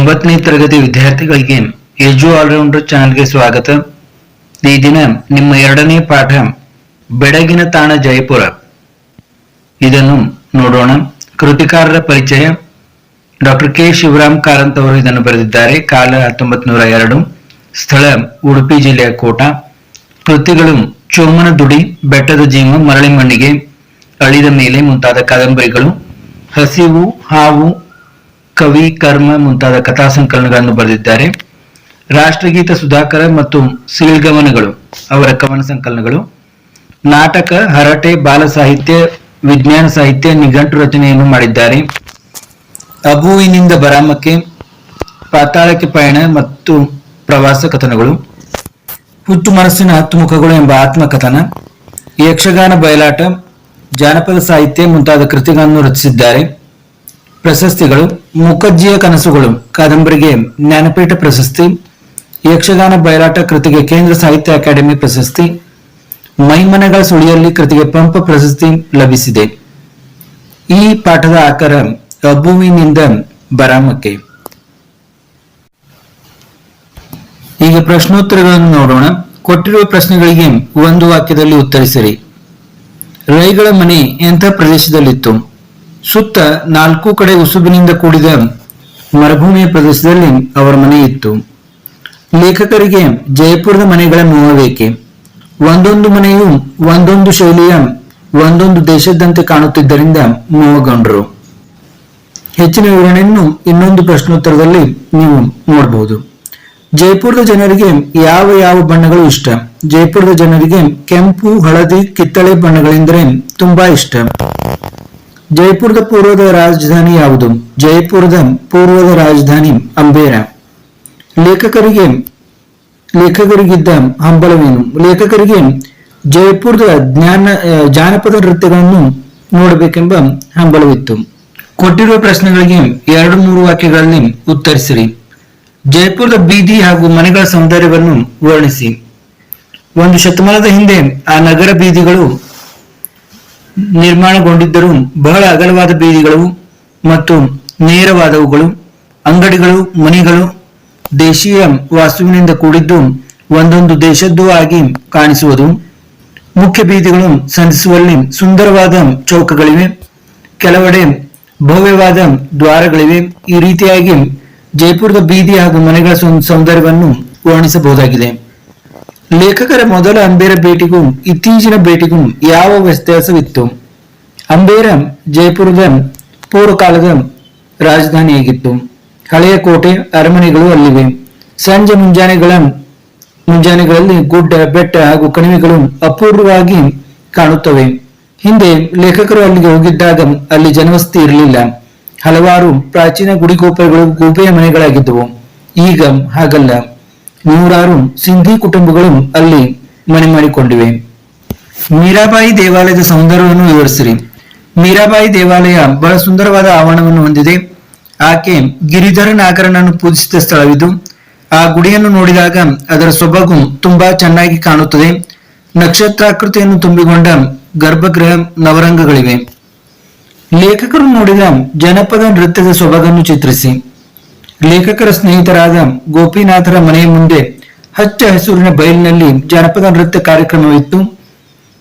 ಒಂಬತ್ತನೇ ತರಗತಿ ವಿದ್ಯಾರ್ಥಿಗಳಿಗೆ ಎಜು ಆಲ್ರೌಂಡರ್ ಚಾನೆಲ್ಗೆ ಸ್ವಾಗತ. ಈ ದಿನ ನಿಮ್ಮ ಎರಡನೇ ಪಾಠ ಬೆಡಗಿನ ತಾಣ ಜಯಪುರ. ಇದನ್ನು ನೋಡೋಣ. ಕೃತಿಕಾರರ ಪರಿಚಯ. ಡಾಕ್ಟರ್ ಕೆ ಶಿವರಾಮ್ ಕಾರಂತ್ ಅವರು ಇದನ್ನು ಬರೆದಿದ್ದಾರೆ. ಕಾಲ ಹತ್ತೊಂಬತ್ ನೂರ ಎರಡು. ಸ್ಥಳ ಉಡುಪಿ ಜಿಲ್ಲೆಯ ಕೋಟ. ಕೃತಿಗಳು ಚೋಮನ ದುಡಿ ಬೆಟ್ಟದ ಜೀವ, ಮರಳಿ ಮಣ್ಣಿಗೆ, ಅಳಿದ ಮೇಲೆ ಮುಂತಾದ ಕಾದಂಬರಿಗಳು. ಹಸಿವು, ಹಾವು ಕವಿ, ಕರ್ಮ ಮುಂತಾದ ಕಥಾ ಸಂಕಲನಗಳನ್ನು ಬರೆದಿದ್ದಾರೆ. ರಾಷ್ಟ್ರಗೀತ ಸುಧಾಕರ ಮತ್ತು ಸಿಲ್ಗಮನಗಳು, ಅವರ ಕವನ ಸಂಕಲನಗಳು. ನಾಟಕ, ಹರಟೆ, ಬಾಲ ಸಾಹಿತ್ಯ, ವಿಜ್ಞಾನ ಸಾಹಿತ್ಯ, ನಿಘಂಟು ರಚನೆಯನ್ನು ಮಾಡಿದ್ದಾರೆ. ಅಬುವಿನಿಂದ ಬರಾಮಕ್ಕೆ, ಪಾತಾಳಕ್ಕೆ ಪಯಣ ಮತ್ತು ಪ್ರವಾಸ ಕಥನಗಳು. ಹುಟ್ಟು ಮನಸ್ಸಿನ ಹತ್ತು ಮುಖಗಳು ಎಂಬ ಆತ್ಮಕಥನ. ಯಕ್ಷಗಾನ ಬಯಲಾಟ, ಜಾನಪದ ಸಾಹಿತ್ಯ ಮುಂತಾದ ಕೃತಿಗಳನ್ನು ರಚಿಸಿದ್ದಾರೆ. ಪ್ರಶಸ್ತಿಗಳು ಮುಖಜ್ಜಿಯ ಕನಸುಗಳು, ಕಾದಂಬರಿಗೆ ಜ್ಞಾನಪೀಠ ಪ್ರಶಸ್ತಿ, ಯಕ್ಷಗಾನ ಬಯಲಾಟ ಕೃತಿಗೆ ಕೇಂದ್ರ ಸಾಹಿತ್ಯ ಅಕಾಡೆಮಿ ಪ್ರಶಸ್ತಿ, ಮೈಮನಗಳ ಸುಳಿಯಲ್ಲಿ ಕೃತಿಗೆ ಪಂಪ ಪ್ರಶಸ್ತಿ ಲಭಿಸಿದೆ. ಈ ಪಾಠದ ಆಕಾರ ಅಬ್ಬುವಿನಿಂದ ಬರಾಮಕ್ಕೆ. ಈಗ ಪ್ರಶ್ನೋತ್ತರಗಳನ್ನು ನೋಡೋಣ. ಕೊಟ್ಟಿರುವ ಪ್ರಶ್ನೆಗಳಿಗೆ ಒಂದು ವಾಕ್ಯದಲ್ಲಿ ಉತ್ತರಿಸಿರಿ. ರೈಗಳ ಮನೆ ಎಂಥ ಪ್ರದೇಶದಲ್ಲಿತ್ತು? ಸುತ್ತ ನಾಲ್ಕು ಕಡೆ ಉಸುಬಿನಿಂದ ಕೂಡಿದ ಮರುಭೂಮಿಯ ಪ್ರದೇಶದಲ್ಲಿ ಅವರ ಮನೆ ಇತ್ತು. ಲೇಖಕರಿಗೆ ಜಯಪುರದ ಮನೆಗಳ ನೋವಬೇಕೆ ಒಂದೊಂದು ಮನೆಯು ಒಂದೊಂದು ಶೈಲಿಯ, ಒಂದೊಂದು ದೇಶದಂತೆ ಕಾಣುತ್ತಿದ್ದರಿಂದ ಮೋಹಗೊಂಡರು. ಹೆಚ್ಚಿನ ವಿವರಣೆಯನ್ನು ಇನ್ನೊಂದು ಪ್ರಶ್ನೋತ್ತರದಲ್ಲಿ ನೀವು ನೋಡಬಹುದು ಜೈಪುರದ ಜನರಿಗೆ ಯಾವ ಯಾವ ಬಣ್ಣಗಳು ಇಷ್ಟ? ಜೈಪುರದ ಜನರಿಗೆ ಕೆಂಪು, ಹಳದಿ, ಕಿತ್ತಳೆ ಬಣ್ಣಗಳೆಂದರೆ ತುಂಬಾ ಇಷ್ಟ. ಜೈಪುರದ ಪೂರ್ವದ ರಾಜಧಾನಿ ಯಾವುದು? ಜೈಪುರದ ಪೂರ್ವದ ರಾಜಧಾನಿ ಅಂಬೇರ. ಲೇಖಕರಿಗೆ, ಲೇಖಕರಿಗಿದ್ದ ಹಂಬಲವೇನು? ಲೇಖಕರಿಗೆ ಜೈಪುರದ ಜ್ಞಾನ ಜಾನಪದ ನೃತ್ಯಗಳನ್ನು ನೋಡಬೇಕೆಂಬ ಹಂಬಲವಿತ್ತು. ಕೊಟ್ಟಿರುವ ಪ್ರಶ್ನೆಗಳಿಗೆ ಎರಡು ಮೂರು ವಾಕ್ಯಗಳಲ್ಲಿ ಉತ್ತರಿಸಿರಿ. ಜೈಪುರದ ಬೀದಿ ಹಾಗೂ ಮನೆಗಳ ಸೌಂದರ್ಯವನ್ನು ವರ್ಣಿಸಿ. ಒಂದು ಶತಮಾನದ ಹಿಂದೆ ಆ ನಗರ ಬೀದಿಗಳು ನಿರ್ಮಾಣಗೊಂಡಿದ್ದರೂ ಬಹಳ ಅಗಲವಾದ ಬೀದಿಗಳು ಮತ್ತು ನೇರವಾದವುಗಳು, ಅಂಗಡಿಗಳು, ಮನೆಗಳು, ದೇಶೀಯ ವಾಸ್ತುವಿನಿಂದ ಕೂಡಿದ್ದು ಒಂದೊಂದು ದೇಶದ್ದು ಆಗಿ ಕಾಣಿಸುವುದು. ಮುಖ್ಯ ಬೀದಿಗಳು ಸಂಧಿಸುವಲ್ಲಿ ಸುಂದರವಾದ ಚೌಕಗಳಿವೆ. ಕೆಲವೆಡೆ ಭವ್ಯವಾದ ದ್ವಾರಗಳಿವೆ. ಈ ರೀತಿಯಾಗಿ ಜೈಪುರದ ಬೀದಿ ಹಾಗೂ ಮನೆಗಳ ಸೌಂದರ್ಯವನ್ನು ವರ್ಣಿಸಬಹುದಾಗಿದೆ. ಲೇಖಕರ ಮೊದಲ ಅಂಬೇರ ಭೇಟಿಗೂ ಇತ್ತೀಚಿನ ಭೇಟಿಗೂ ಯಾವ ವ್ಯತ್ಯಾಸವಿತ್ತು ಅಂಬೇರಂ ಜೈಪುರದ ಪೂರ್ವಕಾಲದ ರಾಜಧಾನಿಯಾಗಿತ್ತು ಹಳೆಯ ಕೋಟೆ ಅರಮನೆಗಳು ಅಲ್ಲಿವೆ ಸಂಜೆ ಮುಂಜಾನೆಗಳ ಮುಂಜಾನೆಗಳಲ್ಲಿ ಗುಡ್ಡ ಬೆಟ್ಟ ಹಾಗೂ ಕಣಿವೆಗಳು ಅಪೂರ್ವವಾಗಿ ಕಾಣುತ್ತವೆ ಹಿಂದೆ ಲೇಖಕರು ಅಲ್ಲಿಗೆ ಹೋಗಿದ್ದಾಗ ಅಲ್ಲಿ ಜನವಸ್ತಿ ಇರಲಿಲ್ಲ ಹಲವಾರು ಪ್ರಾಚೀನ ಗುಡಿಗೋಪುರಗಳು ಗೋಪೆಯ ಮನೆಗಳಾಗಿದ್ದವು ಈಗ ಹಾಗಲ್ಲ ನೂರಾರು ಸಿಂಧಿ ಕುಟುಂಬಗಳು ಅಲ್ಲಿ ಮನೆ ಮಾಡಿಕೊಂಡಿವೆ. ಮೀರಾಬಾಯಿ ದೇವಾಲಯದ ಸೌಂದರ್ಯವನ್ನು ವಿವರಿಸಿರಿ. ಮೀರಾಬಾಯಿ ದೇವಾಲಯ ಬಹಳ ಸುಂದರವಾದ ಆವರಣವನ್ನು ಹೊಂದಿದೆ. ಆಕೆ ಗಿರಿಧರ ನಾಗರನನ್ನು ಪೂಜಿಸಿದ ಸ್ಥಳವಿದು. ಆ ಗುಡಿಯನ್ನು ನೋಡಿದಾಗ ಅದರ ಸೊಬಗು ತುಂಬಾ ಚೆನ್ನಾಗಿ ಕಾಣುತ್ತದೆ. ನಕ್ಷತ್ರಾಕೃತಿಯನ್ನು ತುಂಬಿಕೊಂಡ ಗರ್ಭಗೃಹ ನವರಂಗಗಳಿವೆ. ಲೇಖಕರು ನೋಡಿದ ಜನಪದ ನೃತ್ಯದ ಸೊಬಗನ್ನು ಚಿತ್ರಿಸಿ. ಲೇಖಕರ ಸ್ನೇಹಿತರಾದ ಗೋಪಿನಾಥರ ಮನೆಯ ಮುಂದೆ ಹಚ್ಚ ಹಸುರಿನ ಬಯಲಿನಲ್ಲಿ ಜನಪದ ನೃತ್ಯ ಕಾರ್ಯಕ್ರಮವಿತ್ತು.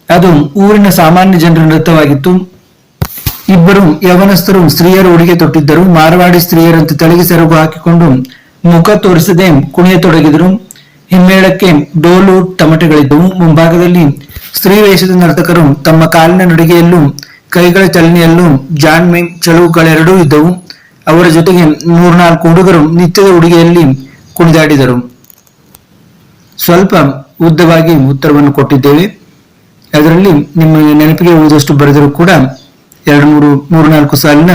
ಅದು ಊರಿನ ಸಾಮಾನ್ಯ ಜನರ ನೃತ್ಯವಾಗಿತ್ತು. ಇಬ್ಬರು ಯವನಸ್ಥರು ಸ್ತ್ರೀಯರ ಉಡುಗೆ ತೊಟ್ಟಿದ್ದರು. ಮಾರವಾಡಿ ಸ್ತ್ರೀಯರಂತೆ ತಲೆಗೆ ಸೆರಗು ಹಾಕಿಕೊಂಡು ಮುಖ ತೋರಿಸದೆ ಕುಣಿಯತೊಡಗಿದರು ಹಿಮ್ಮೇಳಕ್ಕೆ ಡೋಲು ತಮಟೆಗಳಿದ್ದವು ಮುಂಭಾಗದಲ್ಲಿ ಸ್ತ್ರೀ ವೇಷದ ನರ್ತಕರು ತಮ್ಮ ಕಾಲಿನ ನಡಿಗೆಯಲ್ಲೂ ಕೈಗಳ ಚಲನೆಯಲ್ಲೂ ಜಾಣ್ಮೆ ಚಳುವುಗಳೆರಡೂ ಇದ್ದವು. ಅವರ ಜೊತೆಗೆ ಮೂರ್ನಾಲ್ಕು ಹುಡುಗರು ನಿತ್ಯದ ಉಡುಗೆಯಲ್ಲಿ ಕುಣಿದಾಡಿದರು. ಸ್ವಲ್ಪ ಉದ್ದವಾಗಿ ಉತ್ತರವನ್ನು ಕೊಟ್ಟಿದ್ದೇವೆ. ಅದರಲ್ಲಿ ನಿಮ್ಮ ನೆನಪಿಗೆ ಉಳಿದಷ್ಟು ಬರೆದರೂ ಕೂಡ ಎರಡು ಮೂರು ಮೂರ್ನಾಲ್ಕು ಸಾಲಿನ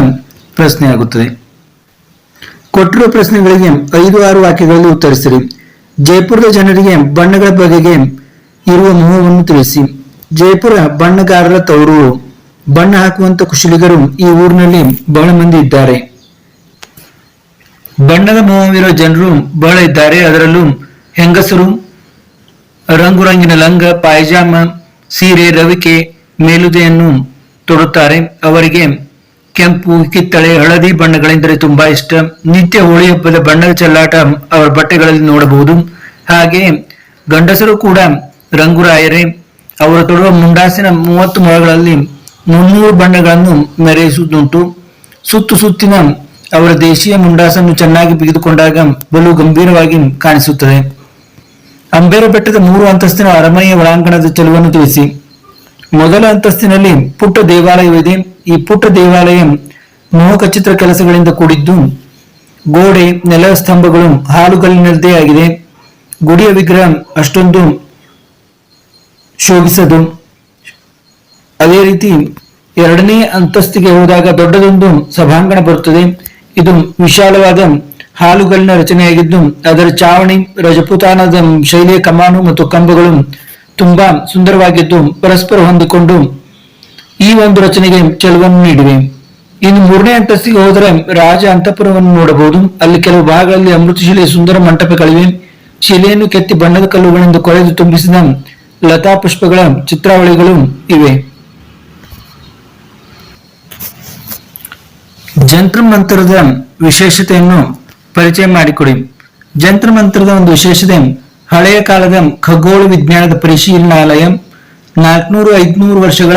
ಪ್ರಶ್ನೆ ಆಗುತ್ತದೆ. ಕೊಟ್ಟಿರುವ ಪ್ರಶ್ನೆಗಳಿಗೆ ಐದು, ಆರು ವಾಕ್ಯಗಳಲ್ಲಿ ಉತ್ತರಿಸಿರಿ. ಜೈಪುರದ ಜನರಿಗೆ ಬಣ್ಣಗಳ ಬಗೆಗೆ ಇರುವ ಮೋಹವನ್ನು ತಿಳಿಸಿ. ಜೈಪುರ ಬಣ್ಣಗಾರರ ತವರು, ಬಣ್ಣ ಹಾಕುವಂತ ಕುಶಲಿಗರು ಈ ಊರಿನಲ್ಲಿ ಬಹಳ ಮಂದಿ ಇದ್ದಾರೆ. ಬಣ್ಣದ ಮೋಹವಿರೋ ಜನರು ಬಹಳ ಇದ್ದಾರೆ ಅದರಲ್ಲೂ ಹೆಂಗಸರು, ರಂಗುರಂಗಿನ ಲಂಗ, ಪಾಯಜಾಮ, ಸೀರೆ, ರವಿಕೆ, ಮೇಲುದೆಯನ್ನು ತೊಡುತ್ತಾರೆ. ಅವರಿಗೆ ಕೆಂಪು, ಕಿತ್ತಳೆ, ಹಳದಿ ಬಣ್ಣಗಳೆಂದರೆ ತುಂಬಾ ಇಷ್ಟ. ನಿತ್ಯ ಹೋಳಿ ಹಬ್ಬದ ಬಣ್ಣದ ಚೆಲ್ಲಾಟ ಅವರ ಬಟ್ಟೆಗಳಲ್ಲಿ ನೋಡಬಹುದು. ಹಾಗೆ ಗಂಡಸರು ಕೂಡ ರಂಗುರಾಯರೇ, ಅವರು ತೊಡುವ ಮುಂಡಾಸಿನ ಮೂವತ್ತು ಮೊಳಗಳಲ್ಲಿ ಮುನ್ನೂರು ಬಣ್ಣಗಳನ್ನು ಮೆರೆಯಿಸುವುದುಂಟು ಸುತ್ತು ಸುತ್ತಿನ ಅವರ ದೇಶೀಯ ಮುಂಡಾಸನ್ನು ಚೆನ್ನಾಗಿ ಬಿಗಿದುಕೊಂಡಾಗ ಬಲು ಗಂಭೀರವಾಗಿ ಕಾಣಿಸುತ್ತದೆ. ಅಂಬೇರ ಬೆಟ್ಟದ ಮೂರು ಅಂತಸ್ತಿನ ಅರಮನೆಯ ಒಳಾಂಗಣದ ಚೆಲುವನ್ನು ತಿಳಿಸಿ. ಮೊದಲ ಅಂತಸ್ತಿನಲ್ಲಿ ಪುಟ್ಟ ದೇವಾಲಯವಿದೆ. ಈ ಪುಟ್ಟ ದೇವಾಲಯ ಮೋಹಕ ಚಿತ್ರ ಕೆಲಸಗಳಿಂದ ಕೂಡಿದ್ದು ಗೋಡೆ, ನೆಲ ಸ್ತಂಭಗಳು, ಹಾಲುಗಲ್ಲಿನದ್ದೇ ಆಗಿದೆ. ಗುಡಿಯ ವಿಗ್ರಹ ಅಷ್ಟೊಂದು ಶೋಭಿಸದು. ಅದೇ ರೀತಿ ಎರಡನೇ ಅಂತಸ್ತಿಗೆ ಹೋದಾಗ ದೊಡ್ಡದೊಂದು ಸಭಾಂಗಣ ಬರುತ್ತದೆ. ಇದು ವಿಶಾಲವಾದ ಹಾಲುಗಲ್ಲಿನ ರಚನೆಯಾಗಿದ್ದು, ಅದರ ಚಾವಣಿ ರಜಪುತಾನದ ಶೈಲಿಯ ಕಮಾನು ಮತ್ತು ಕಂಬಗಳು ತುಂಬಾ ಸುಂದರವಾಗಿದ್ದು, ಪರಸ್ಪರ ಹೊಂದಿಕೊಂಡು. ಈ ಒಂದು ರಚನೆಗೆ ಚೆಲುವನ್ನು ನೀಡಿವೆ. ಇನ್ನು ಮೂರನೇ ಅಂತಸ್ತಿಗೆ ಹೋದರೆ ರಾಜ ಅಂತಃಪುರವನ್ನು ನೋಡಬಹುದು. ಅಲ್ಲಿ ಕೆಲವು ಭಾಗಗಳಲ್ಲಿ ಅಮೃತಶಿಲೆಯ ಸುಂದರ ಮಂಟಪಗಳಿವೆ. ಶಿಲೆಯನ್ನು ಕೆತ್ತಿ ಬಣ್ಣದ ಕಲ್ಲುಗಳಿಂದ ಕೊರೆದು ತುಂಬಿಸಿದ ಲತಾ ಪುಷ್ಪಗಳ ಚಿತ್ರಾವಳಿಗಳು ಇವೆ. ಜಂತ್ರ ಮಂತ್ರದ ವಿಶೇಷತೆಯನ್ನು ಪರಿಚಯ ಮಾಡಿಕೊಡಿ. ಜಂತ್ರ ಮಂತ್ರದ ಒಂದು ವಿಶೇಷತೆ, ಹಳೆಯ ಕಾಲದ ಖಗೋಳ ವಿಜ್ಞಾನದ ಪರಿಶೀಲನಾಲಯ, ನಾಲ್ಕನೂರು ಐದುನೂರು ವರ್ಷಗಳ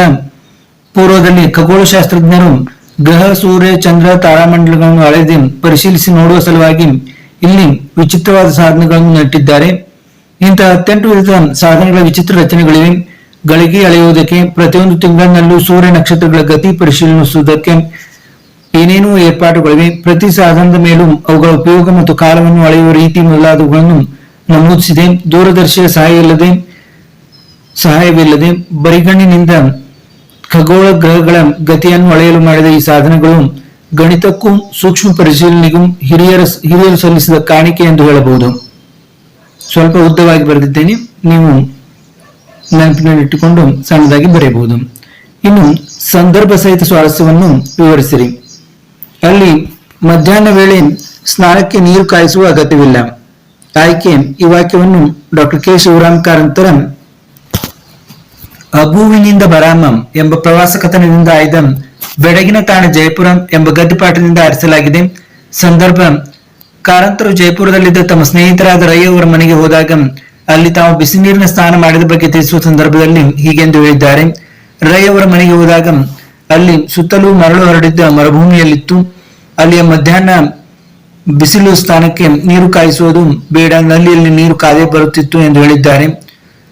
ಪೂರ್ವದಲ್ಲಿ ಖಗೋಳಶಾಸ್ತ್ರಜ್ಞರು ಗ್ರಹ, ಸೂರ್ಯ, ಚಂದ್ರ, ತಾರಾಮಂಡಲಗಳನ್ನು ಅಳೆದು ಪರಿಶೀಲಿಸಿ ನೋಡುವ ಸಲುವಾಗಿ ಇಲ್ಲಿ ವಿಚಿತ್ರವಾದ ಸಾಧನಗಳನ್ನು ನೆಟ್ಟಿದ್ದಾರೆ. ಇಂತಹ ಹತ್ತೆಂಟು ವಿಧದ ಸಾಧನಗಳ ವಿಚಿತ್ರ ರಚನೆಗಳಿವೆ. ಗಳಿಗೆ ಅಳೆಯುವುದಕ್ಕೆ ಪ್ರತಿಯೊಂದು ತಿಂಗಳಿನಲ್ಲೂ ಸೂರ್ಯ ನಕ್ಷತ್ರಗಳ ಗತಿ ಪರಿಶೀಲಿಸುವುದಕ್ಕೆ ಏನೇನೂ ಏರ್ಪಾಟುಗಳಿವೆ ಪ್ರತಿ ಸಾಧನದ ಮೇಲೂ ಅವುಗಳ ಉಪಯೋಗ ಮತ್ತು ಕಾಲವನ್ನು ಅಳೆಯುವ ರೀತಿ ಮೊದಲಾದವುಗಳನ್ನು ನಮೂದಿಸಿದೆ. ದೂರದರ್ಶಿಯ ಸಹಾಯ ಇಲ್ಲದೆ ಸಹಾಯವಿಲ್ಲದೆ ಬರಿಗಣ್ಣಿನಿಂದ ಖಗೋಳ ಗ್ರಹಗಳ ಗತಿಯನ್ನು ಅಳೆಯಲು ಮಾಡಿದ ಈ ಸಾಧನಗಳು ಗಣಿತಕ್ಕೂ ಸೂಕ್ಷ್ಮ ಪರಿಶೀಲನೆಗೂ ಹಿರಿಯರ ಹಿರಿಯರು ಸಲ್ಲಿಸಿದ ಕಾಣಿಕೆ ಎಂದು ಹೇಳಬಹುದು. ಸ್ವಲ್ಪ ಉದ್ದವಾಗಿ ಬರೆದಿದ್ದೇನೆ, ನೀವು ನೆನಪಿನಲ್ಲಿಟ್ಟುಕೊಂಡು ಸಣ್ಣದಾಗಿ ಬರೆಯಬಹುದು. ಇನ್ನು ಸಂದರ್ಭ ಸಹಿತ ಸ್ವಾರಸ್ಯವನ್ನು ವಿವರಿಸಿರಿ. ಅಲ್ಲಿ ಮಧ್ಯಾಹ್ನ ವೇಳೆ ಸ್ನಾನಕ್ಕೆ ನೀರು ಕಾಯಿಸುವ ಅಗತ್ಯವಿಲ್ಲ. ಆಯ್ಕೆ ಈ ವಾಕ್ಯವನ್ನು ಡಾಕ್ಟರ್ ಕೆ ಶಿವರಾಮ್ ಕಾರಂತರ, ಅಬುವಿನಿಂದ ಬರಾಮಂ ಎಂಬ ಪ್ರವಾಸ ಕಥನದಿಂದ ಆಯ್ದ, ಬೆಡಗಿನ ತಾಣ ಜಯಪುರ ಎಂಬ ಗದ್ದುಪಾಠದಿಂದ ಆರಿಸಲಾಗಿದೆ. ಸಂದರ್ಭ, ಕಾರಂತರು ಜಯಪುರದಲ್ಲಿದ್ದ ತಮ್ಮ ಸ್ನೇಹಿತರಾದ ರೈ ಅವರ ಮನೆಗೆ ಹೋದಾಗ, ಅಲ್ಲಿ ತಾವು ಬಿಸಿ ನೀರಿನ ಸ್ನಾನ ಮಾಡಿದ ಬಗ್ಗೆ ತಿಳಿಸುವ ಸಂದರ್ಭದಲ್ಲಿ ಹೀಗೆಂದು ಹೇಳಿದ್ದಾರೆ. ರೈ ಅವರ ಮನೆಗೆ ಹೋದಾಗ ಅಲ್ಲಿ ಸುತ್ತಲೂ ಮರಳು ಹರಡಿದ್ದ ಮರುಭೂಮಿಯಲ್ಲಿತ್ತು. ಅಲ್ಲಿಯ ಮಧ್ಯಾಹ್ನ ಬಿಸಿಲು ಸ್ಥಾನಕ್ಕೆ ನೀರು ಕಾಯಿಸುವುದು ಬೇಡ. ನಲ್ಲಿಯಲ್ಲಿ ನೀರು ಕಾದೇ ಬರುತ್ತಿತ್ತು ಎಂದು ಹೇಳಿದ್ದಾರೆ.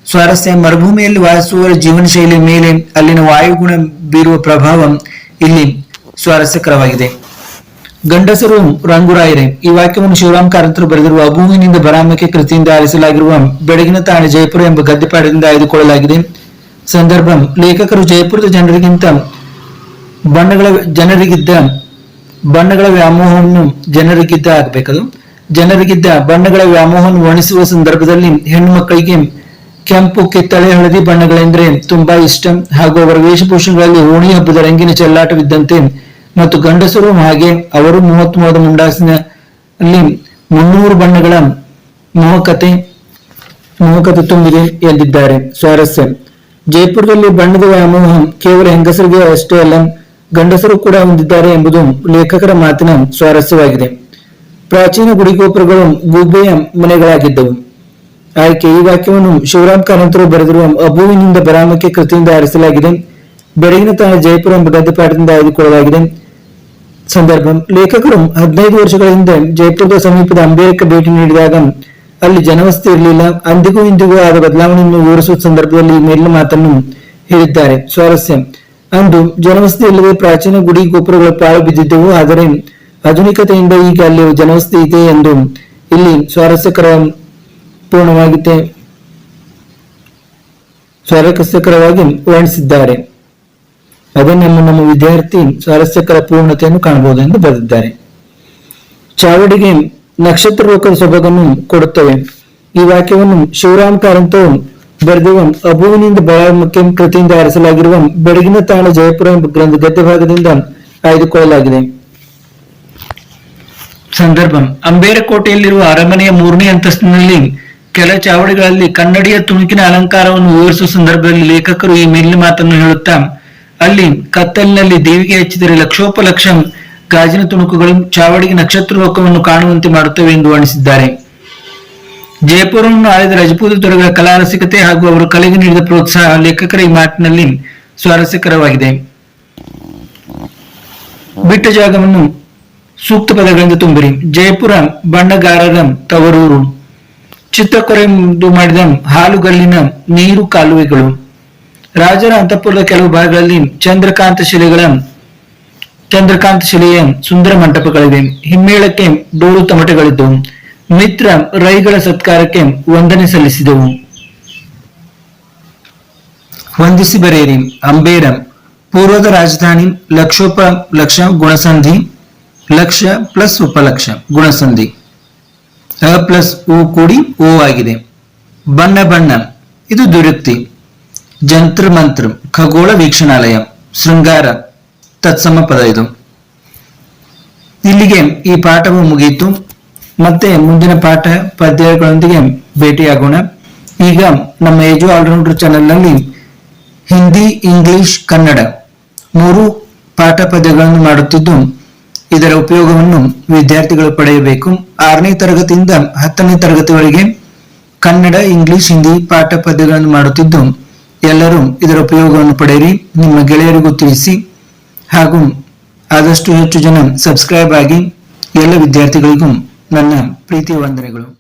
ಸ್ವಾರಸ್ಯ, ಮರುಭೂಮಿಯಲ್ಲಿ ವಾಸಿಸುವವರ ಜೀವನ ಶೈಲಿ ಮೇಲೆ ಅಲ್ಲಿನ ವಾಯುಗುಣ ಬೀರುವ ಪ್ರಭಾವ ಇಲ್ಲಿ ಸ್ವಾರಸ್ಯಕರವಾಗಿದೆ. ಗಂಡಸರು ರಂಗುರಾಯರೇ, ಈ ವಾಕ್ಯವನ್ನು ಶಿವರಾಮ್ ಕಾರಂತರು ಬರೆದಿರುವ ಅಭೂವಿನಿಂದ ಬರಾಮಕ್ಕೆ ಕೃತಿಯಿಂದ ಆರಿಸಲಾಗಿರುವ ಬೆಳಗಿನ ತಾಣ ಜಯಪುರ ಎಂಬ ಗದ್ಯಪಾಠದಿಂದ ಆಯ್ದುಕೊಳ್ಳಲಾಗಿದೆ. ಸಂದರ್ಭ, ಲೇಖಕರು ಜಯಪುರದ ಜನರಿಗಿಂತ ಬಣ್ಣಗಳ ಜನರಿಗಿದ್ದ ಬಣ್ಣಗಳ ವ್ಯಾಮೋಹವನ್ನು ಜನರಿಗಿದ್ದ ಆಗ್ಬೇಕದು. ಜನರಿಗಿದ್ದ ಬಣ್ಣಗಳ ವ್ಯಾಮೋಹವನ್ನು ವರ್ಣಿಸುವ ಸಂದರ್ಭದಲ್ಲಿ ಹೆಣ್ಣು ಮಕ್ಕಳಿಗೆ ಕೆಂಪು, ಕಿತ್ತಳೆ, ಹಳದಿ ಬಣ್ಣಗಳೆಂದರೆ ತುಂಬಾ ಇಷ್ಟ. ಹಾಗೂ ಅವರ ವೇಷಭೂಷಣಗಳಲ್ಲಿ ಓಣಿ ಹಬ್ಬದ ರಂಗಿನ ಚೆಲ್ಲಾಟವಿದ್ದಂತೆ ಮತ್ತು ಗಂಡಸರು ಹಾಗೆ ಅವರು ಮೂವತ್ತ್ ಮುಂಡಾಸಿನ ಅಲ್ಲಿ ಮುನ್ನೂರು ಬಣ್ಣಗಳ ಮೋಹಕತೆ ಮೋಹಕತೆ ತುಂಬಿದೆ ಎಂದಿದ್ದಾರೆ. ಸ್ವಾರಸ್ಯ. ಜೈಪುರದಲ್ಲಿ ಬಣ್ಣದ ವ್ಯಾಮೋಹ ಕೇವಲ ಹೆಂಗಸರಿಗೆ ಅಷ್ಟೇ ಅಲ್ಲ ಗಂಡಸರು ಕೂಡ ಹೊಂದಿದ್ದಾರೆ ಎಂಬುದು ಲೇಖಕರ ಮಾತಿನ ಸ್ವಾರಸ್ಯವಾಗಿದೆ. ಪ್ರಾಚೀನ ಗುಡಿಗೋಪುರಗಳು ಗೂಬೆಯ ಮನೆಗಳಾಗಿದ್ದವು. ಆಯ್ಕೆ ಈ ವಾಕ್ಯವನ್ನು ಶಿವರಾಮ್ ಕಾರಂತರು ಬರೆದಿರುವ ಅಬುವಿನಿಂದ ಬರಾಮಕ್ಕೆ ಕೃತಿಯಿಂದ ಆರಿಸಲಾಗಿದೆ. ಬೆಳಗಿನ ತಾಣ ಜಯಪುರ ಎಂಬ ಗದ್ಯಪಾಠದಿಂದ ಆಯ್ದುಕೊಳ್ಳಲಾಗಿದೆ. ಸಂದರ್ಭ, ಲೇಖಕರು ಹದಿನೈದು ವರ್ಷಗಳ ಹಿಂದೆ ಜಯಪುರದ ಸಮೀಪದ ಅಂಬೇಡ್ಕರ್ ಭೇಟಿ ನೀಡಿದಾಗ ಅಲ್ಲಿ ಜನವಸತಿ ಇರಲಿಲ್ಲ. ಅಂದಿಗೂ ಇಂದಿಗೂ ಆದ ಬದಲಾವಣೆಯನ್ನು ವಿವರಿಸುವ ಸಂದರ್ಭದಲ್ಲಿ ಮೇಲಿನ ಮಾತನ್ನು ಹೇಳಿದ್ದಾರೆ. ಸ್ವಾರಸ್ಯ ಅಂದು ಜನವಸತಿ ಇಲ್ಲದೆ ಪ್ರಾಚೀನ ಗುಡಿ ಗೋಪುರಗಳು ಪಾಳು ಬಿದ್ದಿದ್ದವು. ಆದರೆ ಆಧುನಿಕತೆಯಿಂದ ಈಗ ಅಲ್ಲಿ ಜನವಸತಿ ಇದೆ ಎಂದು ಇಲ್ಲಿ ಸ್ವಾರಸ್ಯಕರ ಪೂರ್ಣವಾಗಿದೆ ಸ್ವಾರಸ್ಯಕರವಾಗಿ ವರ್ಣಿಸಿದ್ದಾರೆ. ಅದನ್ನು ನಮ್ಮ ವಿದ್ಯಾರ್ಥಿ ಸ್ವಾರಸ್ಯಕರ ಪೂರ್ಣತೆಯನ್ನು ಕಾಣಬಹುದು ಎಂದು ಬರೆದಿದ್ದಾರೆ. ಚಾವಡಿಗೆ ನಕ್ಷತ್ರ ಲೋಕದ ಸೊಬಗನ್ನು ಕೊಡುತ್ತವೆ. ಈ ವಾಕ್ಯವನ್ನು ಶಿವರಾಮ್ ಕಾರಂತರು ಬರೆದಿರುವ ಅಬುವಿನಿಂದ ಮುಖ್ಯ ಕೃತಿಯಿಂದ ಆರಿಸಲಾಗಿರುವ ಬೆಳಗಿನ ತಾಣ ಜಯಪುರ ಎಂಬ ಗ್ರಂಥ ಗದ್ಯ ಭಾಗದಿಂದ ಆಯ್ದುಕೊಳ್ಳಲಾಗಿದೆ. ಸಂದರ್ಭ ಅಂಬೇರಕೋಟೆಯಲ್ಲಿರುವ ಅರಮನೆಯ ಮೂರನೇ ಅಂತಸ್ತಿನಲ್ಲಿ ಕೆಲ ಚಾವಡಿಗಳಲ್ಲಿ ಕನ್ನಡಿಯ ತುಣುಕಿನ ಅಲಂಕಾರವನ್ನು ವಿವರಿಸುವ ಸಂದರ್ಭದಲ್ಲಿ ಲೇಖಕರು ಈ ಮೇಲಿನ ಮಾತನ್ನು ಹೇಳುತ್ತಾ, ಅಲ್ಲಿ ಕತ್ತಲಿನಲ್ಲಿ ದೇವಿಗೆ ಹಚ್ಚಿದರೆ ಲಕ್ಷೋಪಲಕ್ಷ ಗಾಜಿನ ತುಣುಕುಗಳು ಚಾವಡಿಗೆ ನಕ್ಷತ್ರ ಲೋಕವನ್ನು ಕಾಣುವಂತೆ ಮಾಡುತ್ತವೆ ಎಂದು ವರ್ಣಿಸಿದ್ದಾರೆ. ಜಯಪುರವನ್ನು ಆಳಿದ ರಜಪೂತ ದೊರೆಗಳ ಕಲಾ ಹಾಗೂ ಅವರು ಕಲೆಗೆ ನೀಡಿದ ಪ್ರೋತ್ಸಾಹ ಲೇಖಕರ ಈ ಮಾತಿನಲ್ಲಿ ಸ್ವಾರಸ್ಯಕರವಾಗಿದೆ. ಬಿಟ್ಟ ಜಾಗವನ್ನು ಸೂಕ್ತ ಪದಗಳಿಂದ ತುಂಬಿರಿ. ಜಯಪುರ, ಬಣ್ಣಗಾರರ ತವರೂರು. ಚಿತ್ತಕೊರೆಂದು ಮಾಡಿದ ಹಾಲುಗಲ್ಲಿನ ನೀರು ಕಾಲುವೆಗಳು. ರಾಜರ ಅಂತಃಪುರದ ಕೆಲವು ಭಾಗಗಳಲ್ಲಿ ಚಂದ್ರಕಾಂತ ಶಿಲೆಗಳ, ಚಂದ್ರಕಾಂತ ಶಿಲೆಯ ಸುಂದರ ಮಂಟಪಗಳಿವೆ. ಹಿಮ್ಮೇಳಕ್ಕೆ ಡೋಲು ತಮಟೆಗಳಿದ್ದವು. ಮಿತ್ರ ರೈಗಳ ಸತ್ಕಾರಕ್ಕೆ ವಂದನೆ ಸಲ್ಲಿಸಿದವು. ವಂದಿಸಿ ಬರೆಯಿರಿ ಅಂಬೇರ, ಪೂರ್ವದ ರಾಜಧಾನಿ, ಲಕ್ಷೋಪ, ಲಕ್ಷ ಗುಣಸಂಧಿ, ಲಕ್ಷ ಪ್ಲಸ್ ಉಪಲಕ್ಷ ಗುಣಸಂಧಿ. ಅ ಪ್ಲಸ್ ಉ ಕೂಡಿ ಓ ಆಗಿದೆ. ಬಣ್ಣ ಬಣ್ಣ, ಇದು ದುರುಕ್ತಿ. ಜಂತ್ರ ಮಂತ್ರ, ಖಗೋಳ ವೀಕ್ಷಣಾಲಯ, ಶೃಂಗಾರ, ತತ್ಸಮ ಪದ ಇದು. ಇಲ್ಲಿಗೆ ಈ ಪಾಠವು ಮುಗಿಯಿತು. ಮತ್ತೆ ಮುಂದಿನ ಪಾಠ ಪದ್ಯಗಳೊಂದಿಗೆ ಭೇಟಿಯಾಗೋಣ. ಈಗ ನಮ್ಮ ಏಜು ಆಲ್ರೌಂಡರ್ ಚಾನೆಲ್ನಲ್ಲಿ ಹಿಂದಿ, ಇಂಗ್ಲಿಷ್, ಕನ್ನಡ ಮೂರು ಪಾಠ ಪದ್ಯಗಳನ್ನು ಮಾಡುತ್ತಿದ್ದು, ಇದರ ಉಪಯೋಗವನ್ನು ವಿದ್ಯಾರ್ಥಿಗಳು ಪಡೆಯಬೇಕು. ಆರನೇ ತರಗತಿಯಿಂದ ಹತ್ತನೇ ತರಗತಿವರೆಗೆ ಕನ್ನಡ, ಇಂಗ್ಲಿಷ್, ಹಿಂದಿ ಪಾಠ ಪದ್ಯಗಳನ್ನು ಮಾಡುತ್ತಿದ್ದು, ಎಲ್ಲರೂ ಇದರ ಉಪಯೋಗವನ್ನು ಪಡೆಯಿರಿ. ನಿಮ್ಮ ಗೆಳೆಯರಿಗೂ ತಿಳಿಸಿ. ಹಾಗೂ ಆದಷ್ಟು ಹೆಚ್ಚು ಜನ ಸಬ್ಸ್ಕ್ರೈಬ್ ಆಗಿ ಎಲ್ಲ ವಿದ್ಯಾರ್ಥಿಗಳಿಗೂ ನನ್ನ ಪ್ರೀತಿ ವಂದನೆಗಳು.